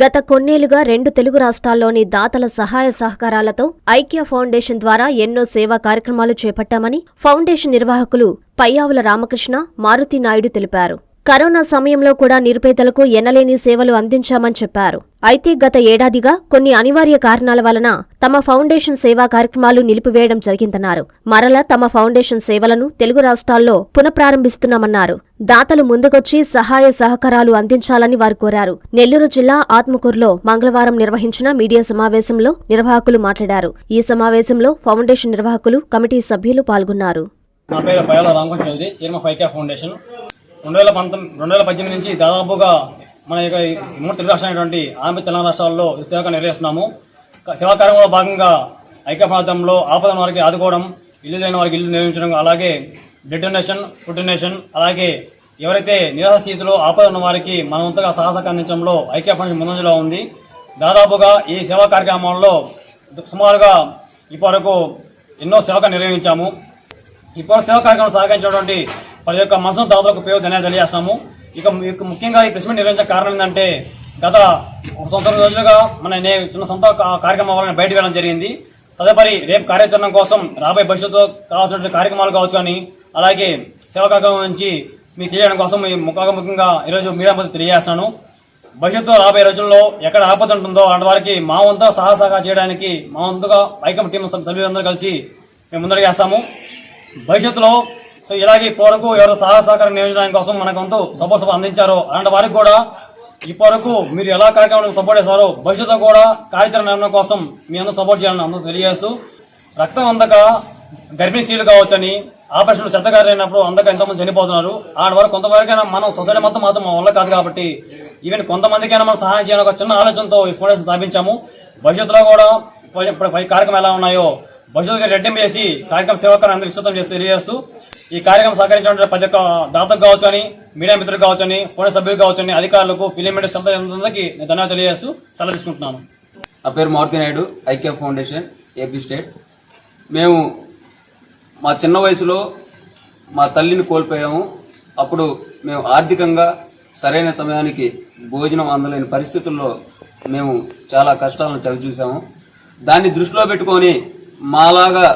గత కొన్నేళ్ళుగా రెండు తెలుగు రాష్ట్రాల్లోని దాతల సహాయ సహకారాలతో ఐక్య ఫౌండేషన్ ద్వారా ఎన్నో సేవా కార్యక్రమాలు చేపట్టామని ఫౌండేషన్ నిర్వాహకులు పయ్యావుల రామకృష్ణ మారుతి నాయుడు తెలిపారు. కరోనా సమయంలో కూడా నిరుపేదలకు ఎనలేని సేవలు అందించామని చెప్పారు. అయితే గత ఏడాదిగా కొన్ని అనివార్య కారణాల వలన తమ ఫౌండేషన్ సేవా కార్యక్రమాలు నిలిపివేయడం జరిగిందన్నారు. మరల తమ ఫౌండేషన్ సేవలను తెలుగు రాష్ట్రాల్లో పునఃప్రారంభిస్తున్నామన్నారు. దాతలు ముందుకొచ్చి సహాయ సహకారాలు అందించాలని వారు కోరారు. నెల్లూరు జిల్లా ఆత్మకూరులో మంగళవారం నిర్వహించిన మీడియా సమావేశంలో నిర్వాహకులు మాట్లాడారు. ఈ సమావేశంలో ఫౌండేషన్ నిర్వాహకులు కమిటీ సభ్యులు పాల్గొన్నారు. నా పేరు పయాల రామకృష్ణ చౌదరి చైర్మన్ ఫౌండేషన్. రెండు వేల పంతొమ్మిది రెండు వేల పద్దెనిమిది నుంచి దాదాపుగా మన యొక్క మూడు తెలుగు రాష్ట్రమైనటువంటి ఆంధ్ర తెలంగాణ రాష్ట్రాల్లో ఈ నిర్వహిస్తున్నాము. సేవాకార్యంలో సేవా కార్యక్రమంలో భాగంగా ఐక్య ప్రాంతంలో ఆపద వారికి ఆదుకోవడం ఇల్లు లేని వారికి ఇల్లు నిర్మించడం అలాగే బ్లడ్ డొనేషన్ ఫుడ్ డొనేషన్ అలాగే ఎవరైతే నిరాశ స్థితిలో ఆపద ఉన్న వారికి మనవంతగా సాహస అందించడంలో ఐక్య ఫౌండేషన్ ముందంజలో ఉంది. దాదాపుగా ఈ సేవా కార్యక్రమంలో సుమారుగా ఇప్పటివరకు ఎన్నో సేవగా నిర్వహించాము. ఇప్పుడు సేవా కార్యక్రమం సహకరించినటువంటి ప్రతి ఒక్క మనసును దాదాపు పేరు ధన్యవాదాలు తెలియజేస్తాము. ఇక ముఖ్యంగా ఈ ప్రెస్ మీట్ నిర్వహించిన కారణం ఏంటంటే గత ఒక సంవత్సరం రోజులుగా మన నేను చిన్న సొంత కార్యక్రమం వల్ల బయటకు వెళ్ళడం జరిగింది. తదుపరి రేపు కార్యాచరణ కోసం రాబోయే భవిష్యత్తులో కావాల్సినటువంటి కార్యక్రమాలు కావచ్చు అని అలాగే సేవకాగం నుంచి మీకు తెలియడం కోసం ఈ ముఖంగా ముఖ్యంగా ఈరోజు మీడియా ముందు తెలియజేస్తాను భవిష్యత్తులో రాబోయే రోజుల్లో ఎక్కడ ఆపద ఉంటుందో అలాంటి వారికి మా వంతు సహాసహా చేయడానికి మా వంతుగా ఐకం టీం సభ్యులందరూ కలిసి మేము ముందడుగు వేస్తాము. భవిష్యత్తులో సో ఇలాగే ఇప్పటివరకు ఎవరు సహాయ సహకారం నియోజకవర్గం కోసం మనకు సపోర్ట్ అందించారో అలాంటి వారికి కూడా ఇప్పటివరకు మీరు ఎలా కార్యక్రమాలకు సపోర్ట్ చేశారో భవిష్యత్తు కూడా కార్యాచరణ నిర్ణయం కోసం మీ అందరూ సపోర్ట్ చేయాలని అందరూ తెలియజేస్తూ రక్తం అందక గర్భిణీ స్త్రీలు కావచ్చని ఆపరేషన్ చెత్తగారైనప్పుడు అందక ఎంతమంది చనిపోతున్నారు. అలాంటి వరకు కొంతవరకైనా మనం సొసైటీ మొత్తం మాత్రం మన వల్ల కాదు కాబట్టి ఈవెన్ కొంతమందికైనా మనం సహాయం చేయాలని ఒక చిన్న ఆలోచనతో ఈ ఫౌండేషన్ స్థాపించాము. భవిష్యత్తులో కూడా ఇప్పుడు పై కార్యక్రమం ఎలా ఉన్నాయో భవిష్యత్తుగా రెడ్డింపు చేసి కార్యక్రమ సేవకాన్ని అందరూ విస్తృతం చేసి తెలియజేస్తూ ఈ కార్యక్రమం సహకరించిన ప్రతి ఒక్క దాతకు కావచ్చు అని మీడియా మిత్రులు కావచ్చు అని పోలీస్ సభ్యులు కావచ్చు అని అధికారులకు ఫిలిం ఇండస్ట్రీ అందరికీ నేను ధన్యవాదాలు తెలియజేస్తూ సెలవు తీసుకుంటున్నాను నా పేరు మారుతి నాయుడు ఐక్య ఫౌండేషన్ ఏపీ స్టేట్. మేము మా చిన్న వయసులో మా తల్లిని కోల్పోయాము. అప్పుడు మేము ఆర్థికంగా సరైన సమయానికి భోజనం అందలేని పరిస్థితుల్లో మేము చాలా కష్టాలను చవిచూసాము. దాన్ని దృష్టిలో పెట్టుకొని మాలాగా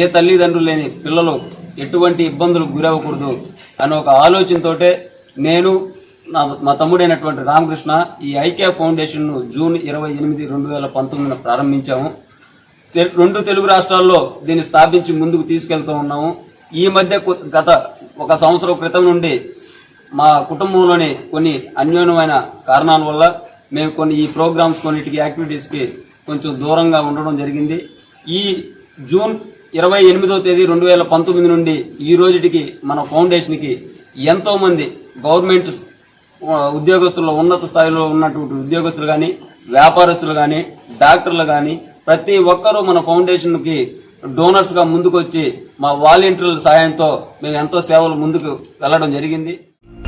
ఏ తల్లిదండ్రులు లేని పిల్లలు ఎటువంటి ఇబ్బందులకు గురవ్వకూడదు అనే ఒక ఆలోచనతోటే నేను నా మా తమ్ముడైనటువంటి రామకృష్ణ ఈ ఐక్య ఫౌండేషన్ను జూన్ ఇరవై ఎనిమిది రెండు వేల పంతొమ్మిదిన ప్రారంభించాము. రెండు తెలుగు రాష్ట్రాల్లో దీన్ని స్థాపించి ముందుకు తీసుకెళ్తూ ఉన్నాము. ఈ మధ్య గత ఒక సంవత్సరం క్రితం నుండి మా కుటుంబంలోని కొన్ని అన్యోన్యమైన కారణాల వల్ల మేము కొన్ని ఈ ప్రోగ్రామ్స్ కొన్నిటికి యాక్టివిటీస్కి కొంచెం దూరంగా ఉండడం జరిగింది. ఈ జూన్ ఇరవై ఎనిమిదో తేదీ రెండు వేల పంతొమ్మిది నుండి ఈ రోజుటికి మన ఫౌండేషన్కి ఎంతో మంది గవర్నమెంట్ ఉద్యోగస్తుల్లో ఉన్నత స్థాయిలో ఉన్నటువంటి ఉద్యోగస్తులు గాని వ్యాపారస్తులు గాని డాక్టర్లు గాని ప్రతి ఒక్కరూ మన ఫౌండేషన్కి డోనర్స్గా ముందుకొచ్చి మా వాలంటీర్ల సాయంతో మేము ఎంతో సేవలు ముందుకు వెళ్ళడం జరిగింది.